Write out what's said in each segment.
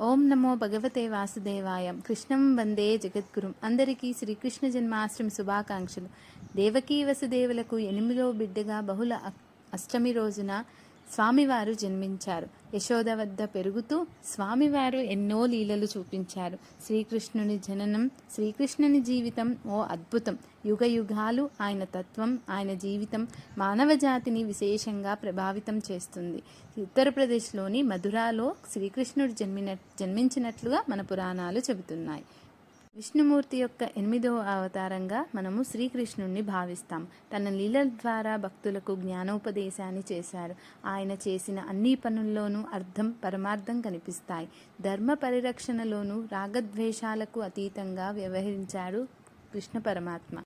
ఓం నమో భగవతే వాసుదేవాయం. కృష్ణం వందే జగద్గురుం. అందరికీ శ్రీకృష్ణ జన్మాష్టమి శుభాకాంక్షలు. దేవకీ వసుదేవులకు ఎనిమిదో బిడ్డగా బహుళ అష్టమి రోజున స్వామివారు జన్మించారు. యశోద వద్ద పెరుగుతూ స్వామివారు ఎన్నో లీలలు చూపించారు. శ్రీకృష్ణుని జననం శ్రీకృష్ణుని జీవితం ఓ అద్భుతం. యుగ యుగాలు ఆయన తత్వం ఆయన జీవితం మానవ జాతిని విశేషంగా ప్రభావితం చేస్తుంది. ఉత్తరప్రదేశ్లోని మధురాలో శ్రీకృష్ణుడు జన్మిన జన్మించినట్లుగా మన పురాణాలు చెబుతున్నాయి. విష్ణుమూర్తి యొక్క ఎనిమిదవ అవతారంగా మనము శ్రీకృష్ణుణ్ణి భావిస్తాం. తన లీల ద్వారా భక్తులకు జ్ఞానోపదేశాన్ని చేశారు. ఆయన చేసిన అన్ని పనుల్లోనూ అర్థం పరమార్థం కనిపిస్తాయి. ధర్మ పరిరక్షణలోనూ రాగద్వేషాలకు అతీతంగా వ్యవహరించాడు కృష్ణ పరమాత్మ.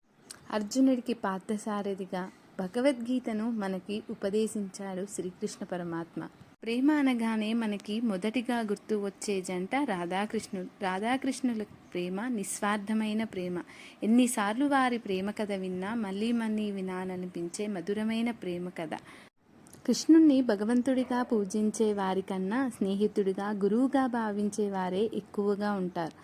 అర్జునుడికి పార్థసారథిగా భగవద్గీతను మనకి ఉపదేశించాడు శ్రీకృష్ణ పరమాత్మ. ప్రేమ అనగానే మనకి మొదటిగా గుర్తు వచ్చే జంట రాధాకృష్ణుడు రాధాకృష్ణుల ప్రేమ నిస్వార్థమైన ప్రేమ. ఎన్నిసార్లు వారి ప్రేమ కథ విన్నా మళ్ళీ మళ్ళీ వినాలనిపించే మధురమైన ప్రేమ కథ. కృష్ణుణ్ణి భగవంతుడిగా పూజించే వారికన్నా స్నేహితుడిగా గురువుగా భావించే వారే ఎక్కువగా ఉంటారు.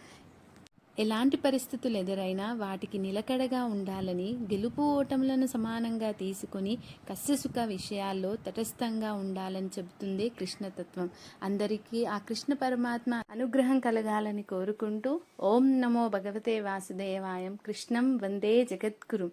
ఎలాంటి పరిస్థితులు ఎదురైనా వాటికి నిలకడగా ఉండాలని గెలుపు ఓటములను సమానంగా తీసుకొని కష్టసుఖ విషయాల్లో తటస్థంగా ఉండాలని చెబుతుంది కృష్ణతత్వం. అందరికీ ఆ కృష్ణ పరమాత్మ అనుగ్రహం కలగాలని కోరుకుంటూ ఓం నమో భగవతే వాసుదేవాయం. కృష్ణం వందే జగద్గురు.